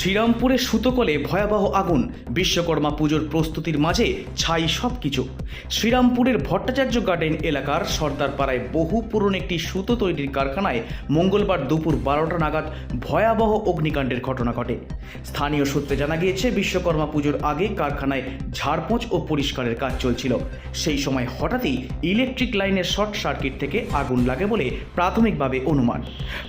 শ্রীরামপুরে সুতকলে ভয়াবহ আগুন। বিশ্বকর্মা পুজোর প্রস্তুতির মাঝে ছাই সব কিছু শ্রীরামপুরের ভট্টাচার্য গার্ডেন এলাকার সর্দার পাড়ায় বহু পুরনো একটি সুতো তৈরির কারখানায় মঙ্গলবার দুপুর বারোটা নাগাদ ভয়াবহ অগ্নিকাণ্ডের ঘটনা ঘটে। স্থানীয় সূত্রে জানা গিয়েছে, বিশ্বকর্মা পুজোর আগে কারখানায় ঝাড়পোঁছ ও পরিষ্কারের কাজ চলছিল। সেই সময় হঠাৎই ইলেকট্রিক লাইনের শর্ট সার্কিট থেকে আগুন লাগে বলে প্রাথমিকভাবে অনুমান।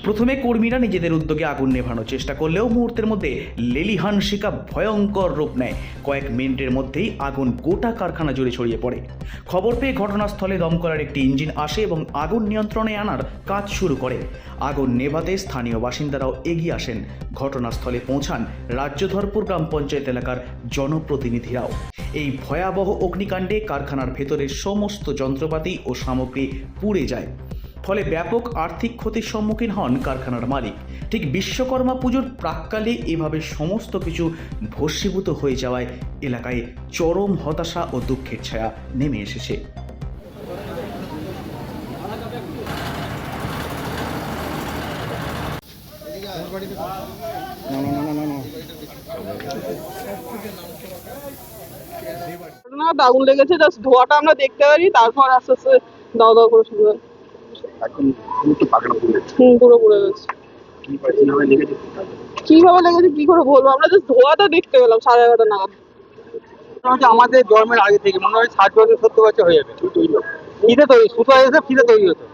প্রথমে কর্মীরা নিজেদের উদ্যোগে আগুন নেভানোর চেষ্টা করলেও মুহূর্তের মধ্যে লেলিহান শিকা ভয়ঙ্কর রূপ নেয়। কয়েক মিনিটের মধ্যেই আগুন গোটা কারখানা জুড়ে ছড়িয়ে পড়ে। খবর পেয়ে ঘটনাস্থলে দমকলের একটি ইঞ্জিন আসে এবং আগুন নিয়ন্ত্রণে আনার কাজ শুরু করে। আগুন নেভাতে স্থানীয় বাসিন্দারাও এগিয়ে আসেন। ঘটনাস্থলে পৌঁছান রাজ্যধরপুর গ্রাম পঞ্চায়েত এলাকার জনপ্রতিনিধিরাও। এই ভয়াবহ অগ্নিকাণ্ডে কারখানার ভেতরের সমস্ত যন্ত্রপাতি ও সামগ্রী পুড়ে যায়। ফলে ব্যাপক আর্থিক ক্ষতির সম্মুখীন হন কারখানার মালিক। ঠিক বিশ্বকর্মা পুজোর প্রাককালে এভাবে সমস্ত কিছু ভস্মীভূত হয়ে যাওয়ায় এলাকায় চরম হতাশা ও দুঃখের ছায়া নেমে এসেছে। না আগুন লেগেছে জাস্ট ধোঁয়াটা আমরা দেখতে পারি, তারপর আস্তে আস্তে দাও দাও করে শুরু হয়। এখন তুমি পাগলা পুড়ে গেছে হুম পুরো পুড়ে গেছে কি লেগেছে কীভাবে লেগেছে কি করে বলব? আমরা ধোঁয়াটা দেখতে পেলাম সাড়ে এগারোটা নাগাদ। আমাদের জন্মের আগে থেকে মনে হয় ষাট বছর সত্তর বছর হয়ে যাবে। তৈরি ফিতে তৈরি সুতো এসে ফিতে তৈরি হতো।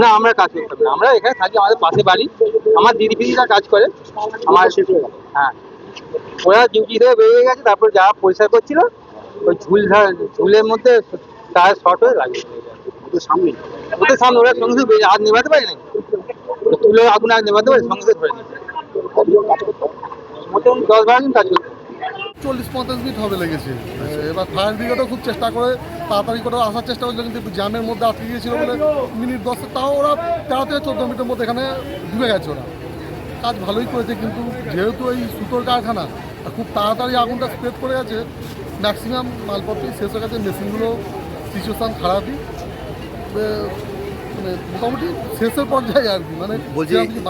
না আমরা কাজ করতাম না। আমরা এখানে থাকি আমাদের পাশে বাড়ি। আমার দিদি ফিদিরা কাজ করে। আমার হয়ে। ওরা ডিউটি থেকে বেরিয়ে গেছে তারপর যা পরিষ্কার করছিল ওই ঝুল ঝুলের মধ্যে টায়ার শর্ট হয়ে লাগিয়ে দিয়ে গেছে। ওদের সামনে। ওদের সামনে ওরা সঙ্গে সঙ্গে হাত নেভাতে পারে না তুলে আগুন আগ নেভাতে পারে সঙ্গে সঙ্গে? মোটামুটি দশ বারো দিন কাজ করতো চল্লিশ পঞ্চাশ মিনিট হবে লেগেছে। এবার ফায়ার ব্রিগেডও খুব চেষ্টা করে, তাড়াতাড়ি করে আসার চেষ্টা করছিল কিন্তু জ্যামের মধ্যে আটকে গিয়েছিল বলে মিনিট দশ তাও ওরা তেরো থেকে চোদ্দ মিনিটের মধ্যে এখানে ঢুকে গেছে ওরা। কাজ ভালোই করেছে, কিন্তু যেহেতু এই সুতোর কারখানা খুব তাড়াতাড়ি আগুনটা স্প্রেড করে গেছে ম্যাক্সিমাম মালপত্রই শেষ হয়ে গেছে মেশিনগুলো সিচুয়েশান খারাপই। মোটামুটি শেষের পর্যায়ে আর কি মানে বলছি যেরকম কিছু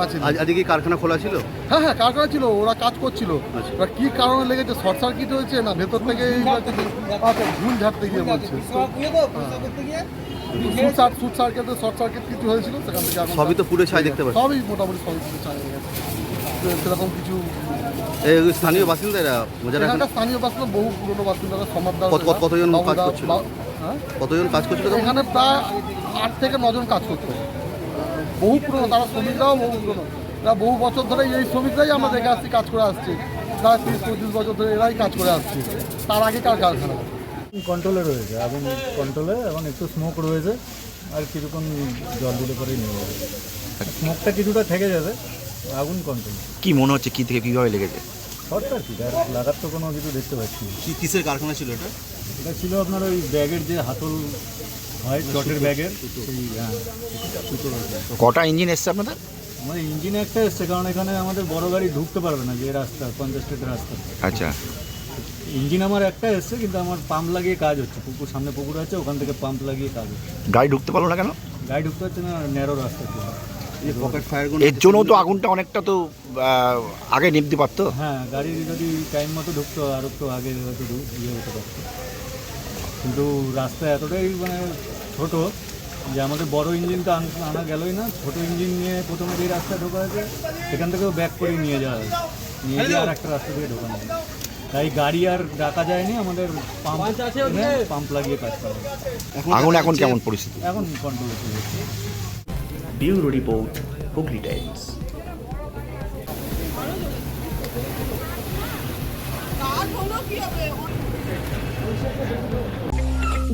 আজকে কি কারখানা খোলা ছিল? হ্যাঁ হ্যাঁ কারখানা ছিল ওরা কাজ করছিল। আচ্ছা। কি কারণে লেগেছে শর্ট সার্কিট হয়েছে না ভেতর থেকে ঝাড়তে গিয়ে বলছে। সার্কিটে শর্ট সার্কিট কিছু হয়েছিল সেখান থেকে সবই তো পুরো ছাই দেখতে পাচ্ছি। সবই মোটামুটি সবই কিছু ছাই হয়ে গেছে। সেরকম কিছু এই স্থানীয় বাসিন্দারা স্থানীয় বাসিন্দা বহু পুরনো বাসিন্দারা কতজন কাজ করছিল? হ্যাঁ? কতজন কাজ করছিল? এখানে প্রায় আট থেকে নজন কাজ করতো। বহু পুরনো তারা শ্রমিকরাও বহু পুরনো। তারা বহু বছর ধরে এই শ্রমিকরাই আমরা দেখে আসছি কাজ করে আসছে। প্রায় তিরিশ পঁয়ত্রিশ বছর ধরে এরাই কাজ করে আসছে। তার আগেকার কারখানা। কন্ট্রোলে রয়েছে আগুন কন্ট্রোলে এবং একটু স্মোক রয়েছে আর কিছুক্ষণ জল দিলে পরেই নিয়ে যাবে। স্মোকটা কিছুটা থেকে যাবে আগুন কন্ট্রোল কি মনে হচ্ছে কি থেকে কীভাবে লেগেছে? শর্ট সার্কিট আর লাগার তো কোনো কিছু দেখতে পাচ্ছি না। কি কিসের কারখানা ছিল এটা? এটা ছিল আপনার ওই ব্যাগের যে হাতল হয় চটের ব্যাগের। সেই হ্যাঁ কটা ইঞ্জিন এসছে আপনাদের? আমাদের ইঞ্জিন একটা এসছে কারণ এখানে আমাদের বড় গাড়ি ঢুকতে পারবে না যে রাস্তা পঞ্চাশ রাস্তা। আচ্ছা। ইঞ্জিন আমার একটা এসছে কিন্তু আমার পাম্প লাগিয়ে কাজ হচ্ছে। পুকুর সামনে পুকুর আছে ওখান থেকে পাম্প লাগিয়ে কাজ হচ্ছে। গাড়ি ঢুকতে পারল না কেন? গাড়ি ঢুকতে হচ্ছে না ন্যারো রাস্তা এর জন্য তো আগুনটা অনেকটা তো আগে নিভতে পারতো। হ্যাঁ গাড়ি যদি টাইম মতো ঢুকতো আরও তো আগে হয়তো ঢুক- ইয়ে হতে পারতো। কিন্তু রাস্তা এতটাই মানে ছোট যে আমাদের বড় ইঞ্জিন তো আন- আনা গেলই না। ছোট ইঞ্জিন নিয়ে প্রথমে যে রাস্তা ঢোকা হয়েছে সেখান থেকেও ব্যাক করে নিয়ে যাওয়া হয়েছে। নিয়ে গিয়ে আর একটা রাস্তা দিয়ে ঢোকানো হয়েছে। তাই গাড়ি আর ডাকা যায়নি আমাদের পাম্প পাম্প লাগিয়ে কাজ করা। আগুন এখন কেমন পরিস্থিতি? এখন কন্ট্রোল হচ্ছে। Bureau report, Hooghly Times.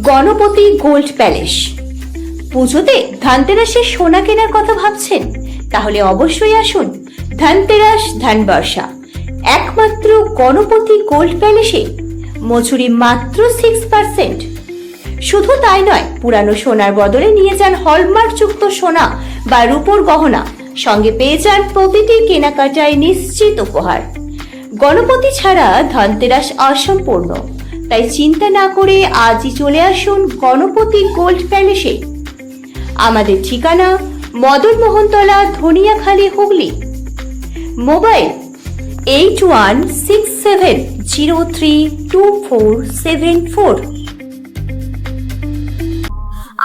Ganapati gold palace. পুজোতে ধানতেরাসের সোনা কেনার কথা ভাবছেন? তাহলে অবশ্যই আসুন ধানতেরাস ধানবর্ষা। একমাত্র গণপতি গোল্ড প্যালেসে মজুরি মাত্র সিক্স পার্সেন্ট শুধু তাই নয়, পুরানো সোনার বদলে নিয়ে যান হলমার্কযুক্ত সোনা বা রূপোর গহনা, সঙ্গে পেয়ে যান প্রতিটি কেনাকাটায় নিশ্চিত উপহার। গণপতি ছাড়া ধনতেরাস অসম্পূর্ণ। তাই চিন্তা না করে আজই চলে আসুন গণপতি গোল্ড প্যালেসে। আমাদের ঠিকানা Madan Mohantala Dhaniakhali, Hooghly. Mobile eight one six seven zero three two four seven four.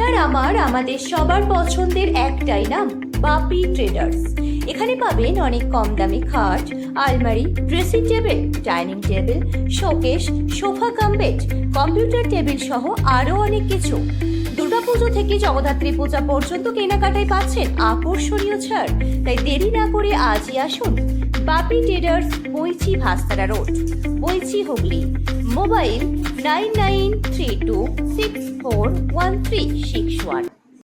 আপনার আমার, আমাদের সবার পছন্দের একটাই নাম, বাপি ট্রেডার্স। এখানে পাবেন অনেক কম দামি খাট, আলমারি, dressing table, dining table showcase sofa cum computer table সহ আরও অনেক কিছু। দুর্গাপুজো থেকে জগদ্ধাত্রী পূজা পর্যন্ত কেনাকাটায় পাচ্ছেন আকর্ষণীয় ছাড়। তাই দেরি না করে আজই আসুন। বাপি ট্রেডার্স বইছি Bhastara road বইছি Hooghly. Mobile nine nine three two six four one three six one.